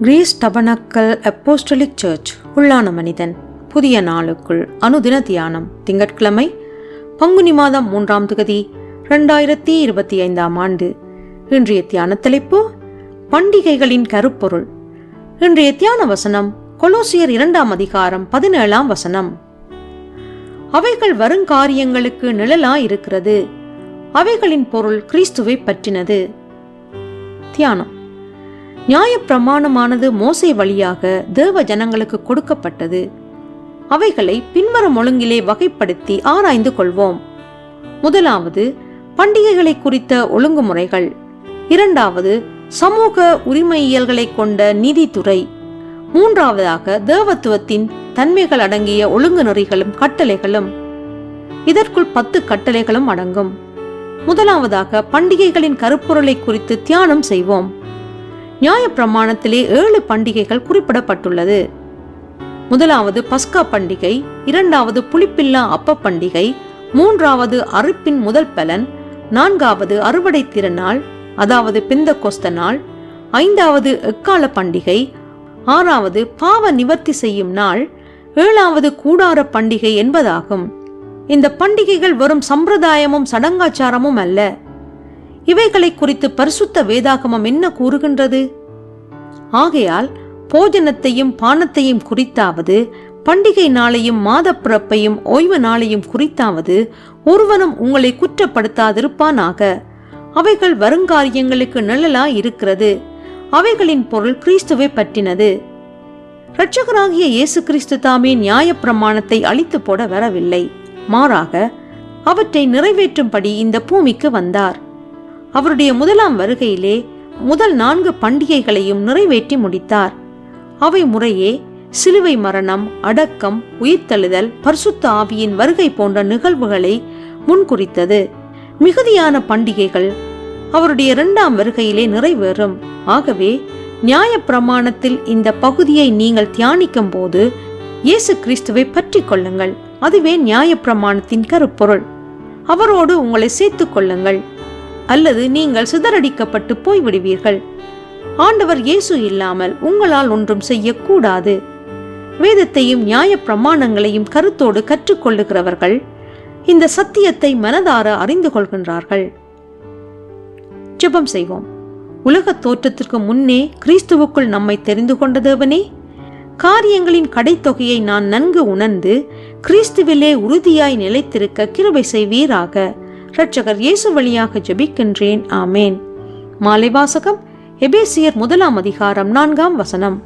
Greece tabernacle apostolic search உள்ளான மனிதன் புதிய நாளுக்குள் அனுதின தியானம் திங்கட்கிழமை பங்குனி மாதம் மூன்றாம் தொகுதி ரெண்டாயிரத்தி இருபத்தி ஐந்தாம் ஆண்டு. இன்றைய தியான தலைப்பு பண்டிகைகளின் கருப்பொருள். இன்றைய தியான வசனம் கொலோசியர் இரண்டாம் அதிகாரம் பதினேழாம் வசனம். அவைகள் வருங்காரியங்களுக்கு நிழலா இருக்கிறது அவைகளின் பொருள் கிறிஸ்துவை பற்றினது. தியானம். நியாயப்பிரமாணமானது மோசை வழியாக தேவ ஜனங்களுக்கு கொடுக்கப்பட்டது. அவைகளை பின்வரும் ஒழுங்கிலே வகைப்படுத்தி ஆராய்ந்து கொள்வோம். முதலாவது பண்டிகைகளை குறித்த ஒழுங்குமுறைகள். இரண்டாவது சமூக உரிமையியல்களை கொண்ட நீதித்துறை. மூன்றாவதாக தேவத்துவத்தின் தன்மைகள் அடங்கிய ஒழுங்கு நெறிகளும் கட்டளைகளும். இதற்குள் பத்து கட்டளைகளும் அடங்கும். முதலாவதாக பண்டிகைகளின் கருப்பொருளை குறித்து தியானம் செய்வோம். நியாயப்பிரமாணத்திலே ஏழு பண்டிகைகள் குறிப்பிடப்பட்டுள்ளது. முதலாவது பஸ்கா பண்டிகை இரண்டாவது புளிப்பில்லா அப்ப பண்டிகை மூன்றாவது அறுப்பின் முதல் பலன் நான்காவது அறுவடை திருநாள் அதாவது பிந்த கொஸ்த நாள் ஐந்தாவது எக்கால பண்டிகை ஆறாவது பாவ நிவர்த்தி செய்யும் நாள் ஏழாவது கூடார பண்டிகை என்பதாகும். இந்த பண்டிகைகள் வெறும் சம்பிரதாயமும் சடங்காச்சாரமும் அல்ல. இவைகளை குறித்து பரிசுத்த வேதாகமம் என்ன கூறுகின்றது? ஆகையால் போஜனத்தையும் பானத்தையும் குறித்தாவது பண்டிகை நாளையும் மாதப்பிறப்பையும் ஓய்வு நாளையும் குறித்தாவது ஒருவனும் உங்களை குற்றப்படுத்தாதிருப்பானாக. அவைகள் வருங்காரியங்களுக்கு நிழலா இருக்கிறது அவைகளின் பொருள் கிறிஸ்துவை பற்றினது. இரட்சகராகிய இயேசு கிறிஸ்து தாமே நியாயப்பிரமாணத்தை அழித்து போட வரவில்லை. மாறாக அவற்றை நிறைவேற்றும்படி இந்த பூமிக்கு வந்தார். அவருடைய முதலாம் வருகையிலே முதல் நான்கு பண்டிகைகளையும் நிறைவேற்றி முடித்தார். அவை முறையே சிலுவை மரணம் அடக்கம் உயிர்த்தழுதல் பரிசுத்த ஆவியின் வருகை போன்ற நிகழ்வுகளை முன்குறித்தது. மிகுதியான பண்டிகைகள் அவருடைய இரண்டாம் வருகையிலே நிறைவேறும். ஆகவே நியாய பிரமாணத்தில் இந்த பகுதியை நீங்கள் தியானிக்கும் போது இயேசு கிறிஸ்துவை பற்றி கொள்ளுங்கள். அதுவே நியாய பிரமாணத்தின் கருப்பொருள். அவரோடு உங்களை சேர்த்துக் கொள்ளுங்கள். அல்லது நீங்கள் சிதறடிக்கப்பட்டு போய்விடுவீர்கள். ஆண்டவர் இயேசு இல்லாமல் உங்களால் ஒன்றும் செய்யக்கூடாது. வேதத்தையும் நியாய பிரமாணங்களையும் கருத்தோடு கற்றுக்கொள்ளுகிறவர்கள் இந்த சத்தியத்தை மனதார அறிந்து கொள்கின்றார்கள். ஜெபம் செய்வோம். உலகத் தோற்றத்திற்கு முன்னே கிறிஸ்துவுக்குள் நம்மை தெரிந்து கொண்ட தேவனே காரியங்களின் கடைத்தொகையை நான் நன்கு உணர்ந்து கிறிஸ்துவிலே உறுதியாய் நிலைத்திருக்க கிருபை செய்வீராக. இரட்சகர் இயேசு வழியாக ஜெபிக்கின்றேன். ஆமேன். மாலை வாசகம் எபேசியர் முதலாம் அதிகாரம் நான்காம் வசனம்.